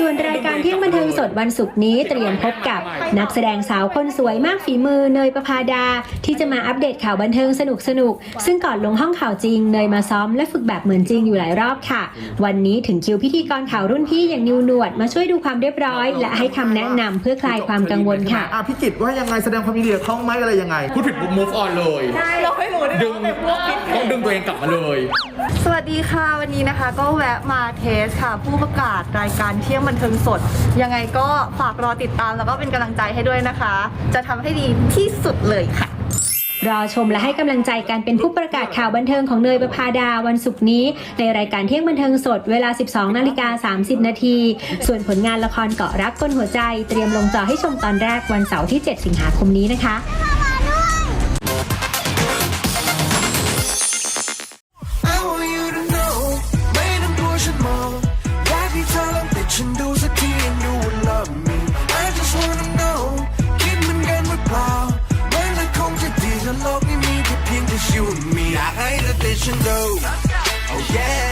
ส่วนรายการเที่ยงบันเทิงสดวันศุกร์นี้เตรียมพบกับนักแสดงสาวคนสวยมากฝีมือเนยประภาดา ที่จะมาอัปเดตข่าวบันเทิงสนุกสนุกๆซึ่งก่อนลงห้องข่าวจริงเนยมาซ้อมและฝึกแบบเหมือนจริงอยู่หลายรอบค่ะ วันนี้ถึงคิวพิธีกรข่าวรุ่นพี่อย่างนิวหนวด มาช่วยดูความเรียบร้อย และให้คำแนะนำเพื่อคลายความกังวลค่ะ อะพี่กิตว่ายังไงแสดงความยินดีกับเขาไหมอะไรยังไงพูดผิดปุ๊บ move on เลยเราไม่รู้ด้วยดึงว่าเป็นพวกพิษต้องดึงตัวเองกลับมาเลย สวัสดีค่ะวันนี้นะคะก็แวะมาเทสค่ะ ผู้ประกาศรายการเที่ยงบันเทิงสด ยังไงก็ฝากรอติดตามแล้วก็เป็นกำลังใจให้ด้วยนะคะ จะทำให้ดีที่สุดเลยค่ะ รอชมและให้กำลังใจการเป็นผู้ประกาศข่าวบันเทิงของเนยประภาดาวันศุกร์นี้ ในรายการเที่ยงบันเทิงสดเวลา 12 นาฬิกา 30 นาที ส่วนผลงานละครเกาะรักก้นหัวใจ เตรียมลงจอให้ชมตอนแรกวันเสาร์ที่ 7 สิงหาคมนี้นะคะ it's you and me. I hate that they should go. Oh yeah.